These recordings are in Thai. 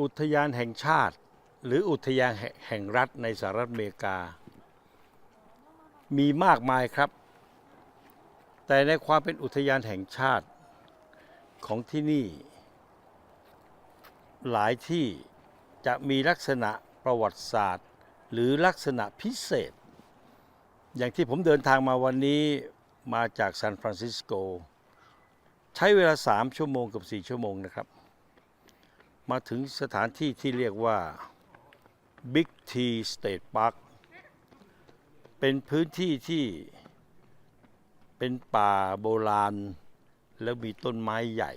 อุทยานแห่งชาติ หรืออุทยานแห่งรัฐในสหรัฐอเมริกา มีมากมายครับ แต่ในความเป็นอุทยานแห่งชาติของที่นี่ หลายที่จะมีลักษณะประวัติศาสตร์ หรือลักษณะพิเศษ อย่างที่ผมเดินทางมาวันนี้มาจากซานฟรานซิสโก ใช้เวลา 3 ชั่วโมงกับ 4 ชั่วโมงนะครับ มาถึงสถานที่ที่เรียกว่า Big T State Park เป็นพื้นที่ที่เป็นป่าโบราณ แล้วมีต้นไม้ใหญ่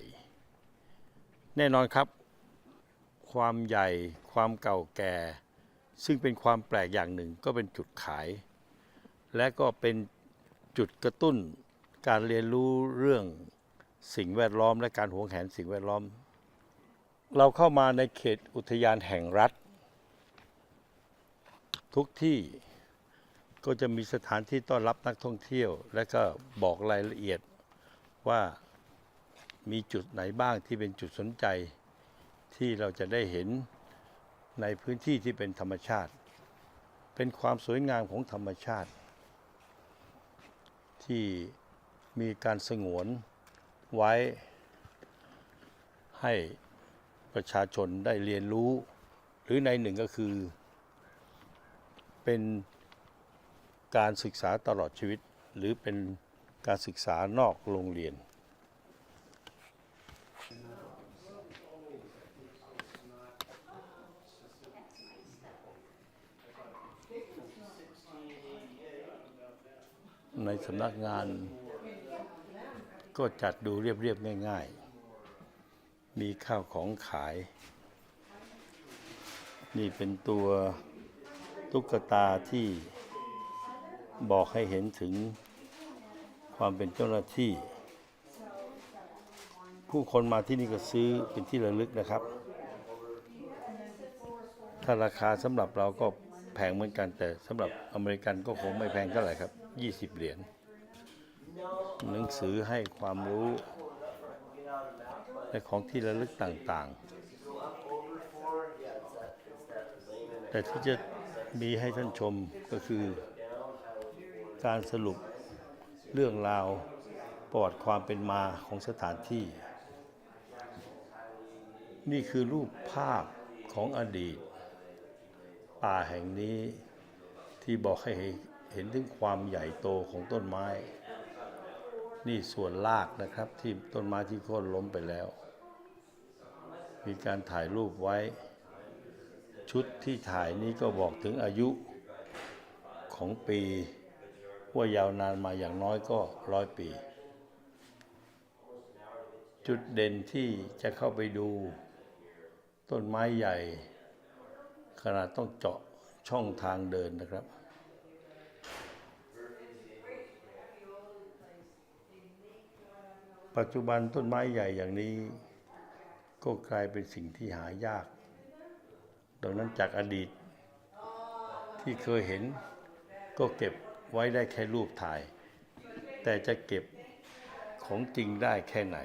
แน่นอนครับ ความใหญ่ความเก่าแก่ ซึ่งเป็นความแปลกอย่างหนึ่งก็เป็นจุดขาย และก็เป็นจุดกระตุ้นการเรียนรู้เรื่องสิ่งแวดล้อมและการหวงแหนสิ่งแวดล้อม เราเข้ามาในเขตอุทยานแห่งรัฐ ทุกที่ก็จะมีสถานที่ต้อนรับนักท่องเที่ยว และก็บอกรายละเอียดว่ามีจุดไหนบ้างที่เป็นจุดสนใจที่เราจะได้เห็นในพื้นที่ที่เป็นธรรมชาติ เป็นความสวยงามของธรรมชาติ ที่มีการสงวนไว้ให้ ประชาชนได้เรียนรู้ หรือในหนึ่งก็คือ เป็นการศึกษาตลอดชีวิต หรือเป็นการศึกษานอกโรงเรียน ในสำนักงานก็จัดดูเรียบๆง่าย ๆ มีข้าวของขาย นี่เป็นตัวตุ๊กตาที่บอกให้เห็นถึงความเป็นเจ้าหน้าที่ ผู้คนมาที่นี่ก็ซื้อเป็นที่ระลึกนะครับ ถ้าราคาสำหรับเราก็แพงเหมือนกันแต่สำหรับอเมริกันก็คงไม่แพงเท่าไหร่ครับ 20 เหรียญหนังสือให้ความรู้ ในของที่ระลึกต่างๆ แต่ที่จะมีให้ท่านชมก็คือ การสรุปเรื่องราวประวัติความเป็นมาของสถานที่ นี่คือรูปภาพของอดีต ป่าแห่งนี้ที่บอกให้เห็นถึงความใหญ่โตของต้นไม้ นี่ส่วนรากนะครับที่ต้นไม้ที่โค่นล้มไปแล้ว มีการถ่ายรูปไว้ ชุดที่ถ่ายนี้ก็บอกถึงอายุของปีว่ายาวนานมาอย่างน้อยก็ร้อยปี จุดเด่นที่จะเข้าไปดู ต้นไม้ใหญ่ ขนาดต้องเจาะช่องทางเดินนะครับ ปัจจุบันต้นไม้ใหญ่อย่างนี้ ก็กลายเป็นสิ่งที่หายาก ดังนั้นจากอดีตที่เคยเห็นก็เก็บไว้ได้แค่รูปถ่าย แต่จะเก็บของจริงได้แค่ไหน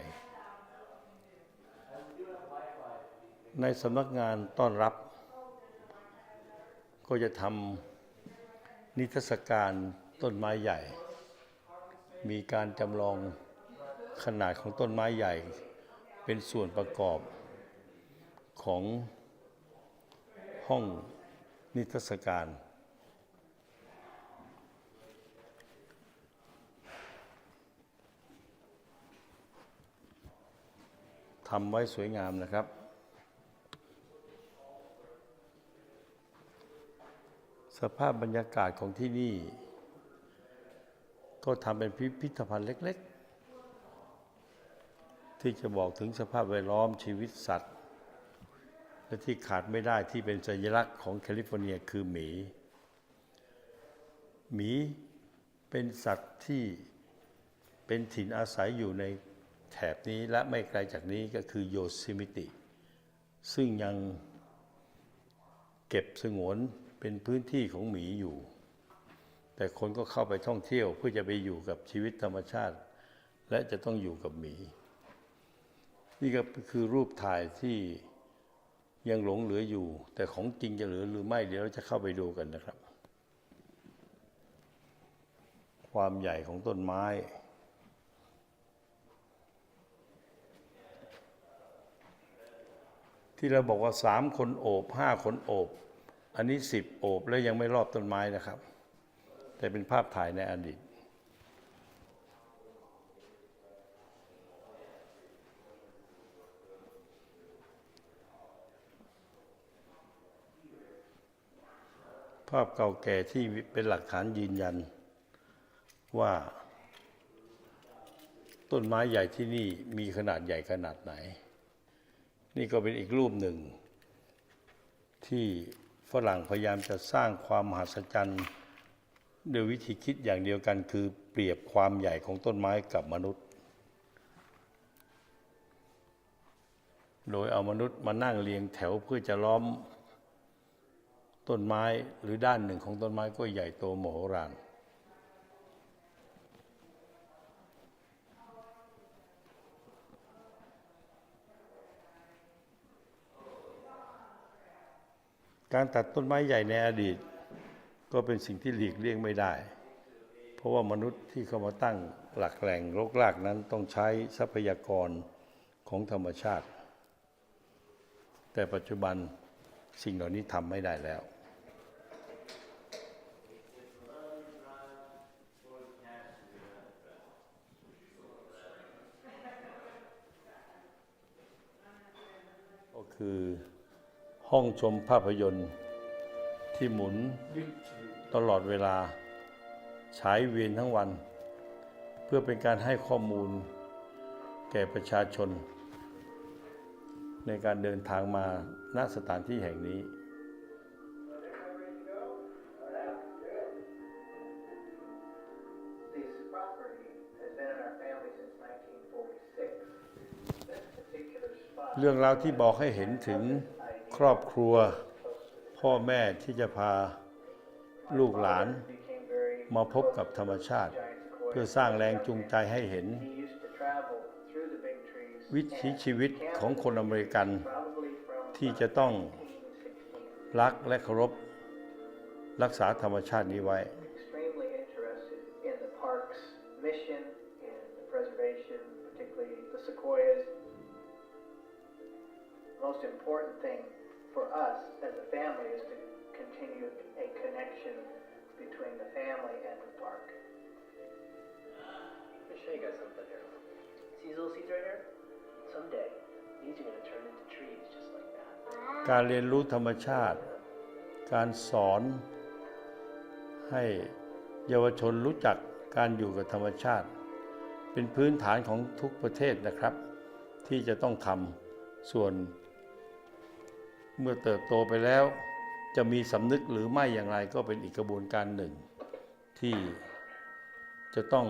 ในสำนักงานต้อนรับ ก็จะทำนิทรรศการต้นไม้ใหญ่ มีการจำลองขนาดของต้นไม้ใหญ่ เป็นส่วนประกอบของห้องนิทรรศการ ทำไว้สวยงามนะครับ สภาพบรรยากาศของที่นี่ ก็ทำเป็นพิพิธภัณฑ์เล็ก ที่จะบอกถึงสภาพแวดล้อมชีวิตสัตว์ และที่ขาดไม่ได้ที่เป็นสัญลักษณ์ของแคลิฟอร์เนียคือหมี หมีเป็นสัตว์ที่เป็นถิ่นอาศัยอยู่ในแถบนี้และไม่ไกลจากนี้ก็คือโยซิมิติ ซึ่งยังเก็บสงวนเป็นพื้นที่ของหมีอยู่ แต่คนก็เข้าไปท่องเที่ยวเพื่อจะไปอยู่กับชีวิตธรรมชาติ และจะต้องอยู่กับหมี นี่ก็คือรูปถ่ายที่ยังหลงเหลืออยู่ แต่ของจริงจะเหลือหรือไม่เดี๋ยวเราจะเข้าไปดูกันนะครับ ความใหญ่ของต้นไม้ที่เราบอกว่าสามคนโอบห้าคนโอบ อันนี้สิบโอบ แล้วยังไม่รอบต้นไม้นะครับ แต่เป็นภาพถ่ายในอดีต ภาพเก่าแก่ที่เป็นหลักฐานยืนยัน ว่า ต้นไม้ใหญ่ที่นี่มีขนาดใหญ่ขนาดไหน นี่ก็เป็นอีกรูปหนึ่ง ที่ฝรั่งพยายามจะสร้างความมหัศจรรย์โดยวิธีคิดอย่างเดียวกัน คือเปรียบความใหญ่ของต้นไม้กับมนุษย์ โดยเอามนุษย์มานั่งเรียงแถวเพื่อจะล้อม ต้นไม้หรือด้านหนึ่งของต้นไม้ก็ใหญ่โตโมโหฬารการตัดต้นไม้ใหญ่ในอดีต ก็เป็นสิ่งที่หลีกเลี่ยงไม่ได้ เพราะว่ามนุษย์ที่เข้ามาตั้งหลักแหล่งรกรากนั้นต้องใช้ทรัพยากรของธรรมชาติ แต่ปัจจุบันสิ่งเหล่านี้ทำไม่ได้แล้ว ก็ คือ ห้องชมภาพยนตร์ ที่หมุนตลอดเวลาฉายเวียนทั้งวัน เพื่อเป็นการให้ข้อมูล แก่ประชาชน ในการเดินทางมาณสถานที่แห่งนี้ เรื่องราวที่บอกให้เห็นถึงครอบครัว พ่อแม่ที่จะพาลูกหลาน มาพบกับธรรมชาติ เพื่อสร้างแรงจูงใจให้เห็น วิถีชีวิตของคนอเมริกัน ที่จะต้องรักและเคารพรักษาธรรมชาตินี้ไว้ family and the park. Let me show you guys something here. See these little seeds right here? Someday, these are going to turn into trees just like that. การเรียนรู้ธรรมชาติ การสอนให้เยาวชนรู้จักการอยู่กับธรรมชาติ เป็นพื้นฐานของทุกประเทศนะครับ ที่จะต้องทำส่วน เมื่อเติบโตไปแล้ว จะมีสำนึกหรือไม่อย่างไรก็เป็นอีกกระบวนการหนึ่ง ที่จะต้อง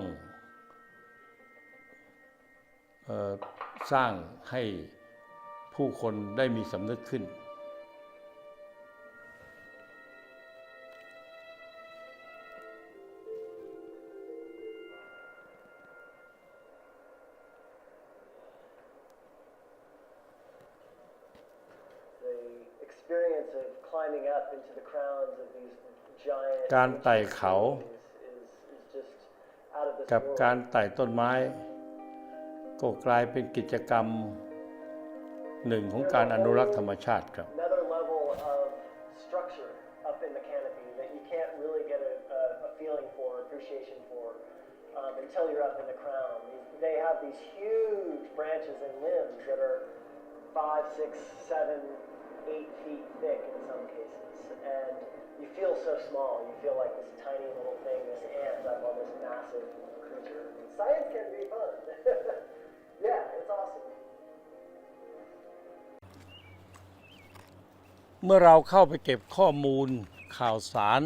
เออสร้างให้ผู้คนได้มีสำนึกขึ้น The experience of climbing up into the crowns of these giant การไต่เขา trees is, is just out of this กับการไต่ต้นไม้ ก็กลายเป็นกิจกรรมหนึ่งของการอนุรักษ์ธรรมชาติครับ until you're up in the crown. They have these huge branches and limbs that are five, six, seven, eight feet thick in some cases. And you feel so small. You feel like this tiny little thing, this ant up on this massive Science can be fun. yeah, it's awesome. เมื่อเราเข้าไปเก็บข้อมูลข่าวสาร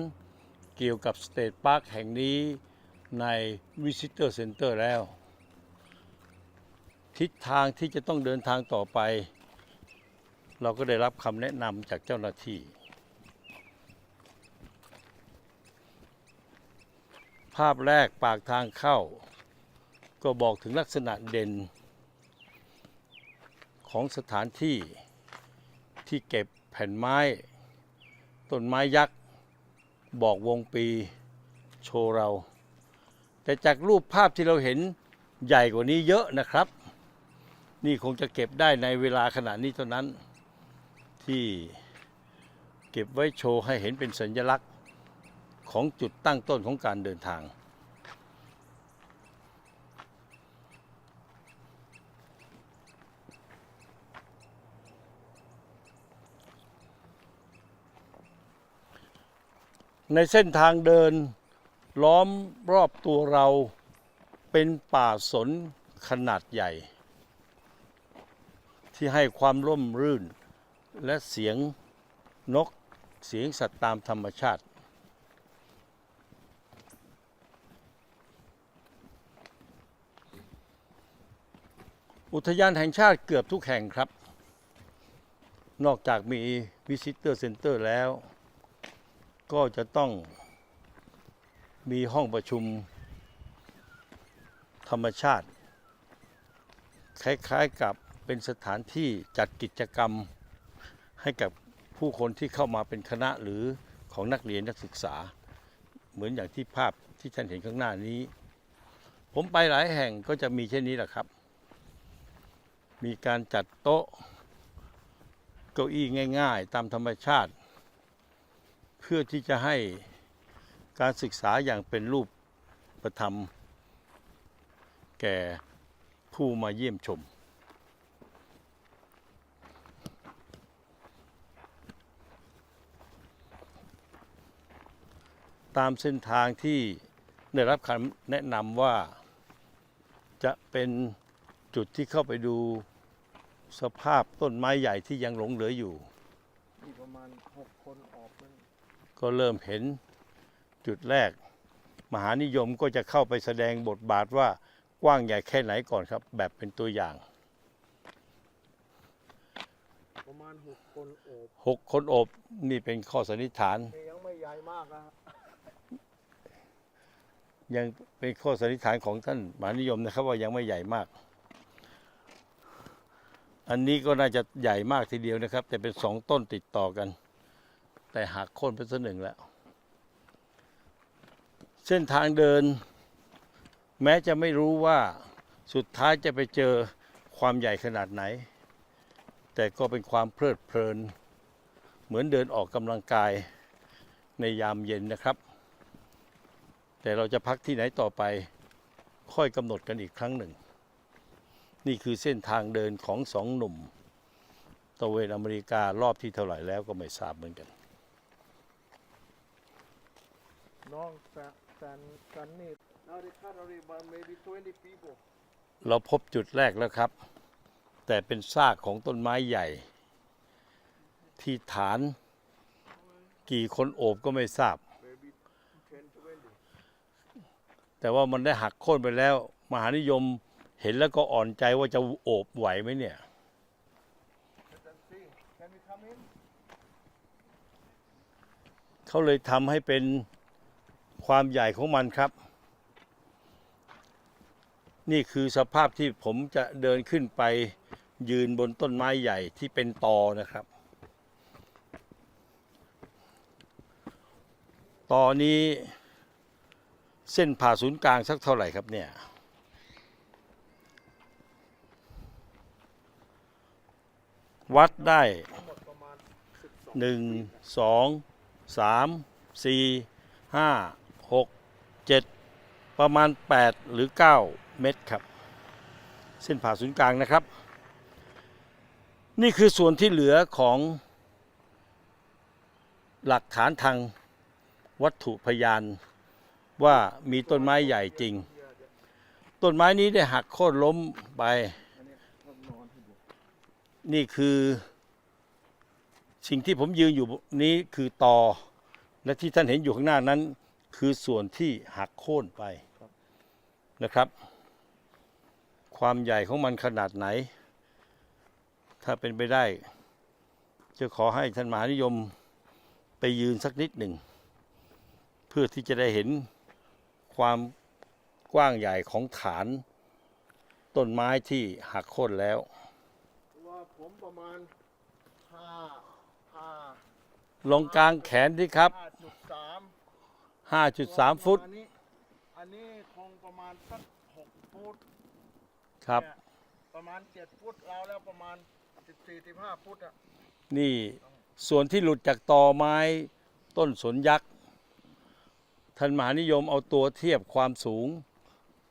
เกี่ยวกับสเตทพาร์คแห่งนี้ใน Visitor Center แล้ว ทิศทางที่จะต้องเดินทางต่อไป เราก็ได้รับคำแนะนำจากเจ้าหน้าที่ ภาพแรกปากทางเข้า ก็บอกถึงลักษณะเด่น ของสถานที่ที่เก็บแผ่นไม้ ต้นไม้ยักษ์ บอกวงปีโชว์เรา แต่จากรูปภาพที่เราเห็นใหญ่กว่านี้เยอะนะครับ นี่คงจะเก็บได้ในเวลาขณะนี้เท่านั้นที่เก็บไว้โชว์ให้เห็นเป็นสัญลักษณ์ ของจุดตั้งต้นของการเดินทาง ในเส้นทางเดินล้อมรอบตัวเราเป็นป่าสนขนาดใหญ่ ที่ให้ความร่มรื่นและเสียงนกเสียงสัตว์ตามธรรมชาติ อุทยานแห่งชาติเกือบทุกแห่งครับ นอกจากมี Visitor Center แล้ว ก็จะต้องมีห้องประชุมธรรมชาติ คล้ายๆกับเป็นสถานที่จัดกิจกรรมให้กับผู้คนที่เข้ามาเป็นคณะหรือของนักเรียนนักศึกษา เหมือนอย่างที่ภาพที่ท่านเห็นข้างหน้านี้ ผมไปหลายแห่งก็จะมีเช่นนี้แหละครับ มีการจัดโต๊ะ เก้าอี้ง่าย ๆ ตามธรรมชาติ เพื่อที่จะให้การศึกษาอย่างเป็นรูปประธรรม แก่ผู้มาเยี่ยมชม ตามเส้นทางที่ได้รับคำแนะนำว่าจะเป็นจุดที่เข้าไปดู สภาพต้นไม้ใหญ่ที่ยังหลงเหลืออยู่ มีประมาณหกคนออกเป็นก็เริ่มเห็นจุดแรก มหานิยมก็จะเข้าไปแสดงบทบาทว่ากว้างใหญ่แค่ไหนก่อนครับ แบบเป็นตัวอย่างประมาณหกคนโอบหกคนโอบนี่เป็นข้อสันนิษฐานแต่ยังไม่ใหญ่มากนะยังเป็นข้อสันนิษฐานของท่านมหานิยมนะครับ ว่ายังไม่ใหญ่มาก อันนี้ก็น่าจะใหญ่มากทีเดียวนะครับ แต่เป็นสองต้นติดต่อกัน แต่หักโค่นไปสักหนึ่งแล้ว เส้นทางเดิน แม้จะไม่รู้ว่าสุดท้ายจะไปเจอความใหญ่ขนาดไหน แต่ก็เป็นความเพลิดเพลิน เหมือนเดินออกกำลังกายในยามเย็นนะครับ แต่เราจะพักที่ไหนต่อไปค่อยกำหนดกันอีกครั้งหนึ่ง นี่คือเส้นทางเดินของสองหนุ่มตะเวนอเมริการอบที่เท่าไหร่แล้วก็ไม่ทราบเหมือนกัน น้องแซนแซนแซนนี่ now they cut already about maybe 20 people เราพบจุดแรกแล้วครับ แต่เป็นซากของต้นไม้ใหญ่ ที่ฐาน กี่คนโอบก็ไม่ทราบ maybe 10 20 แต่ว่ามันได้หักโค่นไปแล้ว มหานิยม เห็นแล้วก็อ่อนใจว่าจะโอบไหวไหมเนี่ย เขาเลยทำให้เป็นความใหญ่ของมันครับ นี่คือสภาพที่ผมจะเดินขึ้นไปยืนบนต้นไม้ใหญ่ที่เป็นตอนะครับ ตอนี้เส้นผ่าศูนย์กลางสักเท่าไหร่ครับเนี่ย วัดได้หมดประมาณ12หนึ่งสองสามสี่ห้าหกเจ็ดประมาณ 8 หรือ 9 เมตรครับ เส้นผ่าศูนย์กลางนะครับ นี่คือส่วนที่เหลือของหลักฐานทางวัตถุพยานว่ามีต้นไม้ใหญ่จริง ต้นไม้นี้ได้หักโค่นล้มไป นี่คือสิ่งที่ผมยืนอยู่นี้คือตอและที่ท่านเห็นอยู่ข้างหน้านั้น คือส่วนที่หักโค่นไปนะครับ ความใหญ่ของมันขนาดไหน ถ้าเป็นไปได้ จะขอให้ท่านมหานิยมไปยืนสักนิดหนึ่ง เพื่อที่จะได้เห็นความกว้างใหญ่ของฐาน ต้นไม้ที่หักโค่นแล้ว ประมาณห้าห้าลงกลางแขนที่ครับ ห้าจุดสาม5.3 ฟุตอันนี้อันนี้คงประมาณสักหกฟุตครับ เนี่ยประมาณเจ็ดฟุตเราแล้วประมาณสิบสี่สิบห้าฟุตอะนี่ส่วนที่หลุดจากตอไม้ต้นสนยักษ์ท่านมหานิยมเอาตัวเทียบความสูง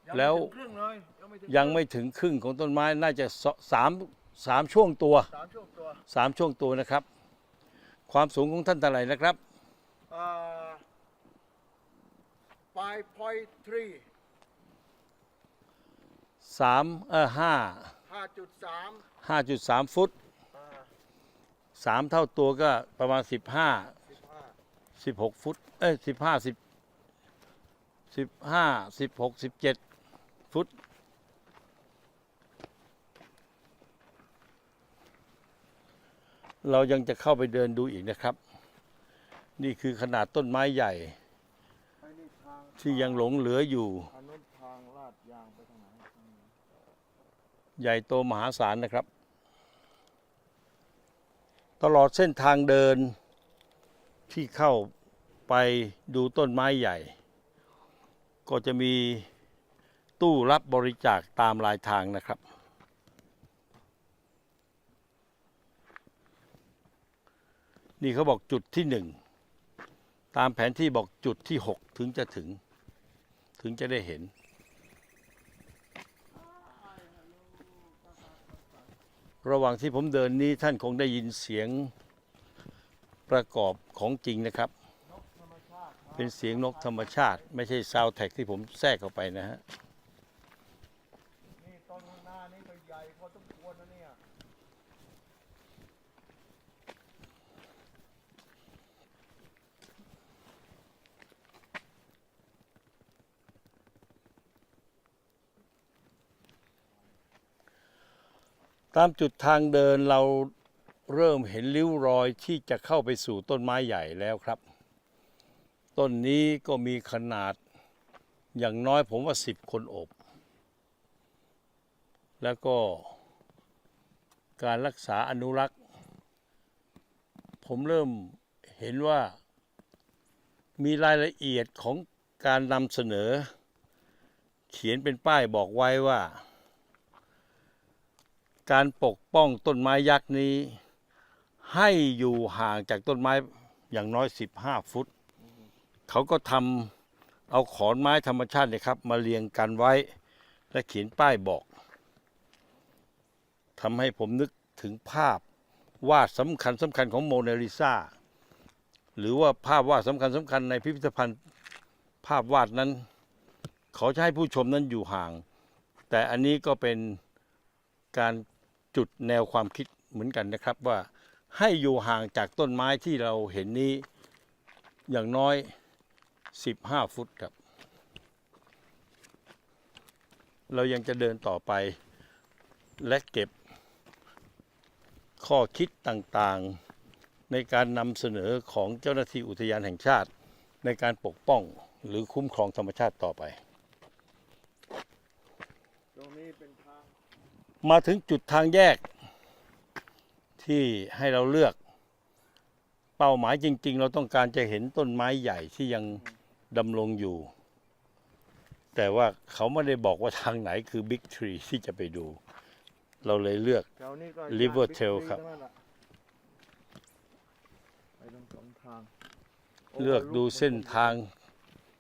ยังแล้วไม่ถึงครึ่งเลยยังไม่ถึงยังไม่ถึงครึ่งของต้นไม้น่าจะสสาม สามช่วงตัวสามช่วงตัวสามช่วงตัวนะครับ ความสูงของท่านเท่าไหร่นะครับเอ่อ five point three สามเออห้าห้าจุดสามห้าจุดสามฟุตอ่าสามเท่าตัวก็ประมาณสิบห้าสิบห้าสิบหกฟุตเอ้ยสิบห้าสิบสิบห้าสิบหกสิบเจ็ดฟุต เรายังจะเข้าไปเดินดูอีกนะครับ นี่คือขนาดต้นไม้ใหญ่ ที่ยังหลงเหลืออยู่ ใหญ่โตมหาศาลนะครับ ตลอดเส้นทางเดินที่เข้าไปดูต้นไม้ใหญ่ ก็จะมีตู้รับบริจาคตามรายทางนะครับ นี่เขาบอกจุดที่หนึ่งตามแผนที่บอกจุดที่หกถึงจะถึง ถึงจะได้เห็น ระหว่างที่ผมเดินนี้ท่านคงได้ยินเสียงประกอบของจริงนะครับ เป็นเสียงนกธรรมชาติ ไม่ใช่ซาวแท็กที่ผมแทรกเข้าไปนะฮะ นี่ต้นข้างหน้านี่ก็ใหญ่พอสมควรนะเนี่ย ตามจุดทางเดินเราเริ่มเห็นริ้วรอยที่จะเข้าไปสู่ต้นไม้ใหญ่แล้วครับ ต้นนี้ก็มีขนาดอย่างน้อยผมว่าสิบคนอบ แล้วก็การรักษาอนุรักษ์ ผมเริ่มเห็นว่ามีรายละเอียดของการนำเสนอ เขียนเป็นป้ายบอกไว้ว่า การปกป้องต้นไม้ยักษ์นี้ ให้อยู่ห่างจากต้นไม้อย่างน้อย 15 ฟุต เขาก็ทำเอาขอนไม้ธรรมชาติเนยครับ มาเรียงกันไว้ และเขียนป้ายบอกทำให้ผมนึกถึงภาพวาดสำคัญสำคัญของโมนาลิซาหรือว่าภาพวาดสำคัญสำคัญในพิพิธภัณฑ์ภาพวาดนั้น เขาจะให้ผู้ชมนั้นอยู่ห่าง แต่อันนี้ก็เป็นการ จุดแนวความคิดเหมือนกันนะครับว่าให้อยู่ห่างจากต้นไม้ที่เราเห็นนี้อย่างน้อย 15 ฟุตครับ เรายังจะเดินต่อไปและเก็บข้อคิดต่างๆ ในการนำเสนอของเจ้าหน้าที่อุทยานแห่งชาติ ในการปกป้องหรือคุ้มครองธรรมชาติต่อไป ตรงนี้เป็น มาถึงจุดทางแยก ที่ให้เราเลือก เป้าหมายจริง ๆ เราต้องการจะเห็นต้นไม้ใหญ่ที่ยังดำรงอยู่ แต่ว่าเขาไม่ได้บอกว่าทางไหนคือบิ๊กทรีที่จะไปดู เราเลยเลือก แถวนี้ก็ River ย่าน Trail Big Tree ครับทั้งนั้นอะไปทั้งสองทางเลือกดูเส้นทาง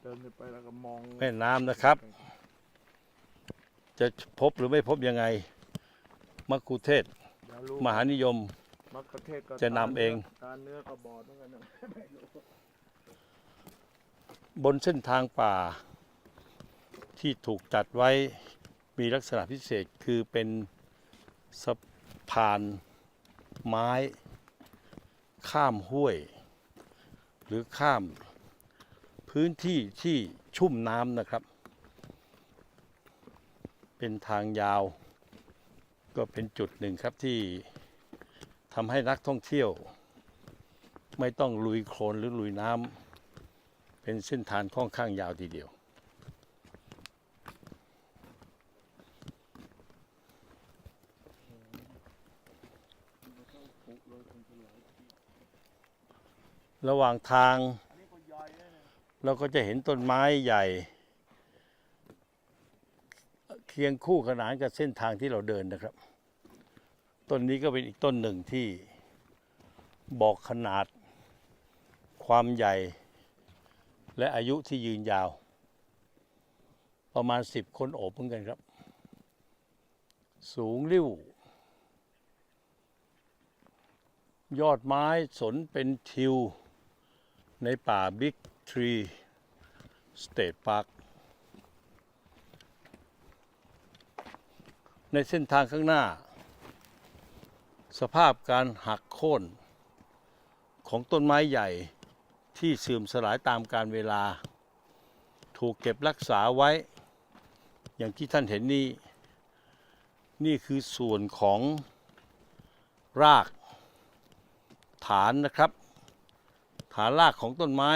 เดินไปแล้วก็มองแม่น้ำนะครับ จะพบหรือไม่พบยังไง มักคุเทศก์เดี๋ยวรู้มหานิยมมักกะเทศก็จะนำเอง ตาเนื้อก็บอดเหมือนกันนะไม่รู้บนเส้นทางป่า ที่ถูกจัดไว้มีลักษณะพิเศษคือเป็นสะพานไม้ ข้ามห้วย หรือข้ามพื้นที่ที่ชุ่มน้ำนะครับ เป็นทางยาว ก็เป็นจุดหนึ่งครับที่ทำให้นักท่องเที่ยว ไม่ต้องลุยโคลนหรือลุยน้ำเป็นเส้นทางค่อนข้างยาวทีเดียว ระหว่างทางเราก็จะเห็นต้นไม้ใหญ่ เคียงคู่ขนานกับเส้นทางที่เราเดินนะครับ ต้นนี้ก็เป็นอีกต้นหนึ่งที่บอกขนาดความใหญ่และอายุที่ยืนยาว ประมาณสิบคนโอบเหมือนกันครับ สูงริ้ว ยอดไม้สนเป็นทิว ในป่าบิ๊กทรีสเตทพาร์ค ในเส้นทางข้างหน้า สภาพการหักโค่นของต้นไม้ใหญ่ที่เสื่อมสลายตามการเวลา ถูกเก็บรักษาไว้ อย่างที่ท่านเห็นนี่ นี่คือส่วนของรากฐานนะครับ ฐานรากของต้นไม้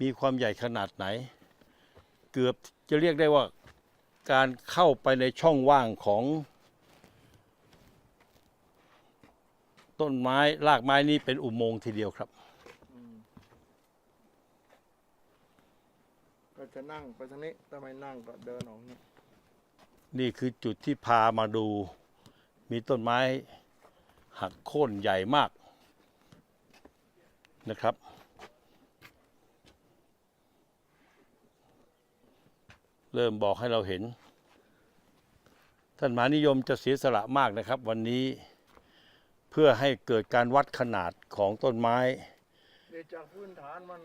มีความใหญ่ขนาดไหน เกือบจะเรียกได้ว่า การเข้าไปในช่องว่างของ ต้นไม้รากไม้นี้เป็นอุโมงค์ทีเดียวครับ ก็จะนั่งไปทางนี้ถ้าไม่นั่งก็เดินออกนี่นี่คือจุดที่พามาดู มีต้นไม้หักโค่นใหญ่มากนะครับ เริ่มบอกให้เราเห็น ท่านหมหานิยมจะเสียสละมากนะครับ วันนี้เพื่อให้เกิดการวัดขนาดของต้นไม้เดี๋ยวจากพื้นฐานมัน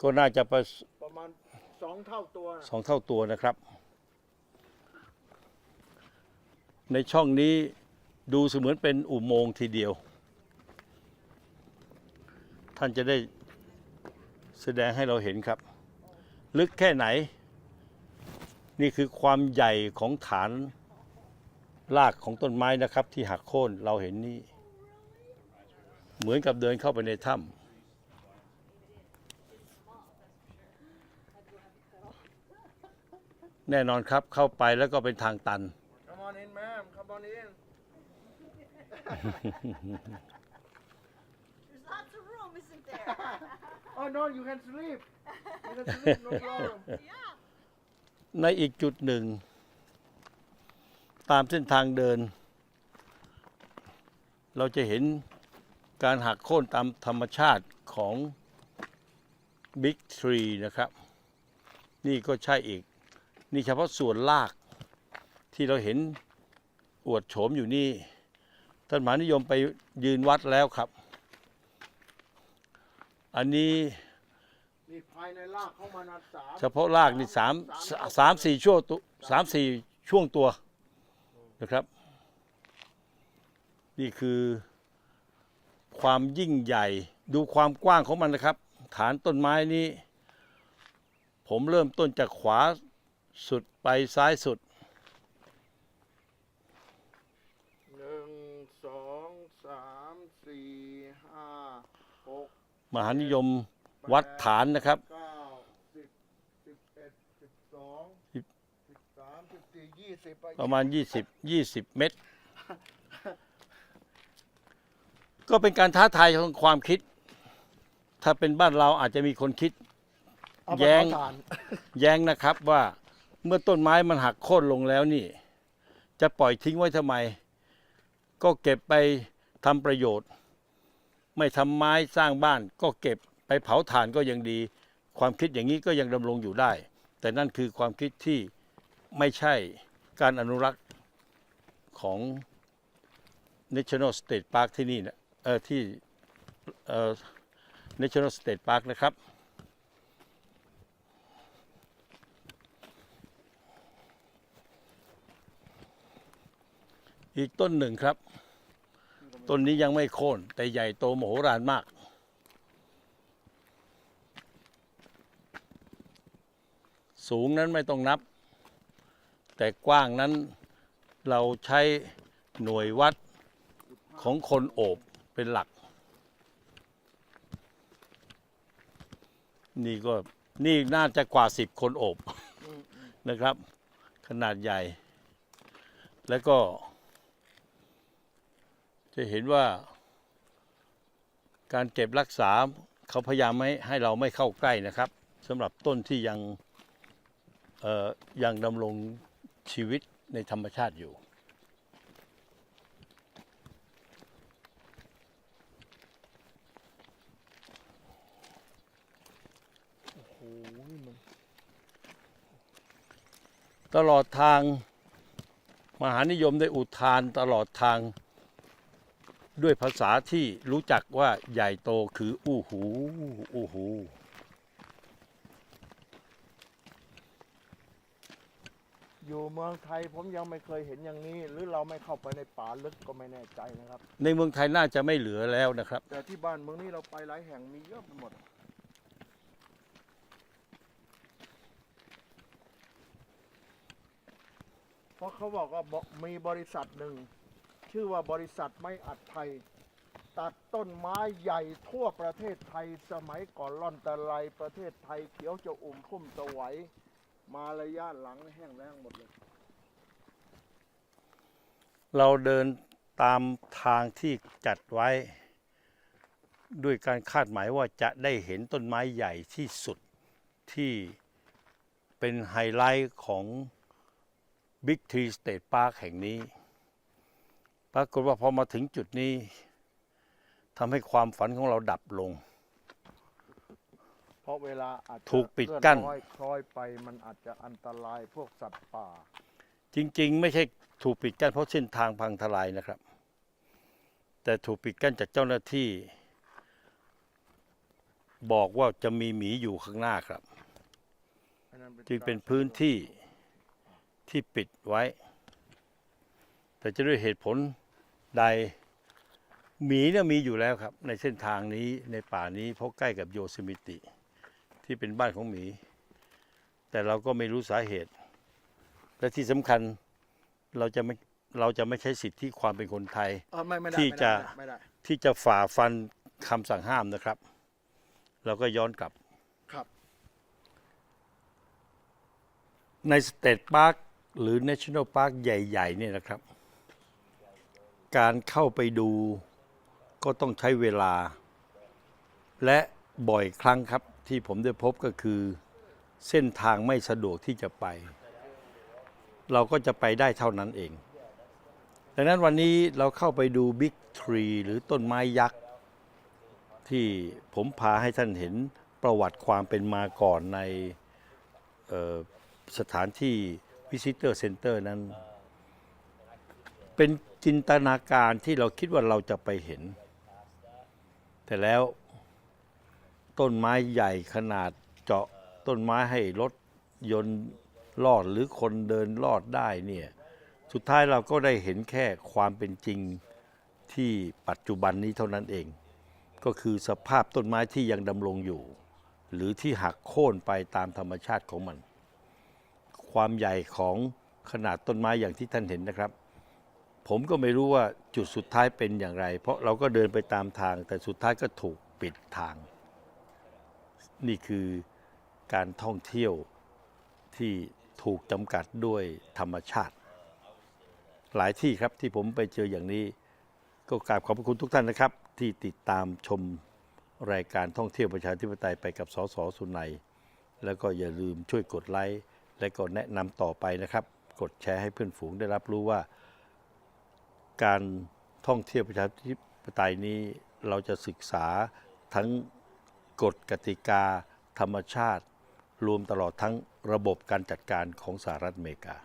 ก็น่าจะประประมาณสองเท่าตัวนะสองเท่าตัวนะครับ ในช่องนี้ดูเสมือนเป็นอุโมงค์ทีเดียว ท่านจะได้แสดงให้เราเห็นครับ ลึกแค่ไหน นี่คือความใหญ่ของฐานรากของต้นไม้นะครับ ที่หักโค่นเราเห็นนี่ เหมือนกับเดินเข้าไปในถ้ำแน่นอนครับเข้าไปแล้วก็เป็นทางตัน Come on in ma'am Come on in There's lots of room, isn't there? Oh no you can sleep You can sleep no problem yeah. ในอีกจุดหนึ่ง ตามเส้นทางเดิน เราจะเห็นการหักโค่นตามธรรมชาติของบิ๊กทรีนะครับ นี่ก็ใช่อีก นี่เฉพาะส่วนรากที่เราเห็นอวดโฉมอยู่นี่ท่านหมานิยมไปยืนวัดแล้วครับ อันนี้ นี่ภายในรากเข้ามานัดสามเฉพาะรากนี่สามสามสี่ช่วงตัวสามสี่ช่วงตัวนะครับ นี่คือความยิ่งใหญ่ดูความกว้างของมันนะครับ ฐานต้นไม้นี้ ผมเริ่มต้นจากขวาสุดไปซ้ายสุดหนึ่งสองสามสี่ห้าหกมหานิยม วัดฐานนะครับ เก้าสิบสิบเอ็ดสิบสองสิบ สิบสามสิบสี่ยี่สิบไปประมาณ 20 20 เมตร ก็เป็นการท้าทายของความคิด ถ้าเป็นบ้านเราอาจจะมีคนคิด เอาไปแย้ง เผาถ่าน แย้งนะครับว่าเมื่อต้นไม้มันหักโค่นลงแล้วนี่ จะปล่อยทิ้งไว้ทำไม ก็เก็บไปทำประโยชน์ ไม่ทำไม้สร้างบ้านก็เก็บไป เผาถ่านก็ยังดี ความคิดอย่างนี้ก็ยังดำรงอยู่ได้ แต่นั่นคือความคิดที่ไม่ใช่การอนุรักษ์ของ National State Park ที่นี่นะเออที่เออ National State Park นะครับอีกต้นหนึ่งครับ ต้นนี้ยังไม่โค่นแต่ใหญ่โตมโหฬารมาก สูงนั้นไม่ต้องนับ แต่กว้างนั้นเราใช้หน่วยวัดของคนโอบเป็นหลัก นี่ก็นี่น่าจะกว่าสิบคนโอบนะครับ ขนาดใหญ่ แล้วก็ จะเห็นว่า การเก็บรักษาเขาพยายามไม่ให้เราไม่เข้าใกล้นะครับสำหรับต้นที่ยัง ยังดำรงชีวิตในธรรมชาติอยู่ ตลอดทางมหานิยมได้อุทานตลอดทางด้วยภาษาที่รู้จักว่าใหญ่โตคืออู้หูอู้หู อยู่เมืองไทยผมยังไม่เคยเห็นอย่างนี้ หรือเราไม่เข้าไปในป่าลึกก็ไม่แน่ใจนะครับ ในเมืองไทยน่าจะไม่เหลือแล้วนะครับ แต่ที่บ้านเมืองนี้เราไปหลายแห่งมีเยอะไปหมด เพราะเขาบอกว่าบอกมีบริษัทหนึ่ง ชื่อว่าบริษัทไม้อัดไทย ตัดต้นไม้ใหญ่ทั่วประเทศไทยสมัยก่อนล่อนตะไลประเทศไทยเขียวจะอุ่มพุ่มสวัย มาระยะหลังแห้งแล้งหมดเลย เราเดินตามทางที่จัดไว้ ด้วยการคาดหมายว่าจะได้เห็นต้นไม้ใหญ่ที่สุดที่เป็นไฮไลท์ของ Big Tree State Park แห่งนี้ ปรากฏว่าพอมาถึงจุดนี้ทำให้ความฝันของเราดับลง เพราะเวลาอาจจะถูกปิดกั้น เคลื่อคล้อยไปมันอาจจะอันตรายพวกสัตว์ป่า จริง ๆ ไม่ใช่ถูกปิดกั้นเพราะเส้นทางพังทลายนะครับ แต่ถูกปิดกั้นจากเจ้าหน้าที่ บอกว่าจะมีหมีอยู่ข้างหน้าครับอันนั้นจึงเป็นการพื้นที่ที่ปิดไว้ แต่จะด้วยเหตุผลใดหมีเนี่ยมีอยู่แล้วครับ ในเส้นทางนี้ในป่านี้เพราะใกล้กับโยสมิติ ที่เป็นบ้านของหมี แต่เราก็ไม่รู้สาเหตุ และที่สำคัญเราจะไม่เราจะไม่ใช้สิทธิความเป็นคนไทย เออไม่ไม่ได้ที่ไม่ได้จะไม่ได้ที่จะฝ่าฟันคำสั่งห้ามนะครับ เราก็ย้อนกลับ ครับ ในสเตทพาร์คหรือ National Park ใหญ่ๆเนี่ยนะครับ การเข้าไปดูก็ต้องใช้เวลา และบ่อยครั้งครับ ที่ผมได้พบก็คือเส้นทางไม่สะดวกที่จะไป เราก็จะไปได้เท่านั้นเอง ดังนั้นวันนี้เราเข้าไปดูบิ๊กทรีหรือต้นไม้ยักษ์ ที่ผมพาให้ท่านเห็นประวัติความเป็นมาก่อนในสถานที่ Visitor Center นั้น เป็นจินตนาการที่เราคิดว่าเราจะไปเห็น แต่แล้ว ต้นไม้ใหญ่ขนาดเจาะต้นไม้ให้รถยนต์ลอดหรือคนเดินลอดได้เนี่ยสุดท้ายเราก็ได้เห็นแค่ความเป็นจริงที่ปัจจุบันนี้เท่านั้นเอง ก็คือสภาพต้นไม้ที่ยังดำรงอยู่ หรือที่หักโค่นไปตามธรรมชาติของมัน ความใหญ่ของขนาดต้นไม้อย่างที่ท่านเห็นนะครับ ผมก็ไม่รู้ว่าจุดสุดท้ายเป็นอย่างไร เพราะเราก็เดินไปตามทาง แต่สุดท้ายก็ถูกปิดทาง นี่คือการท่องเที่ยวที่ถูกจำกัดด้วยธรรมชาติ หลายที่ครับที่ผมไปเจออย่างนี้ ก็กราบขอบพระคุณทุกท่านนะครับ ที่ติดตามชมรายการท่องเที่ยวประชาธิปไตยไปกับสสสุนัย แล้วก็อย่าลืมช่วยกดไลค์และก็แนะนำต่อไปนะครับ กดแชร์ให้เพื่อนฝูงได้รับรู้ว่า การท่องเที่ยวประชาธิปไตยนี้เราจะศึกษาทั้ง กฎกติกา ธรรมชาติ รวมตลอดทั้งระบบการจัดการของสหรัฐอเมริกา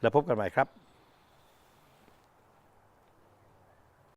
แล้วพบกันใหม่ครับ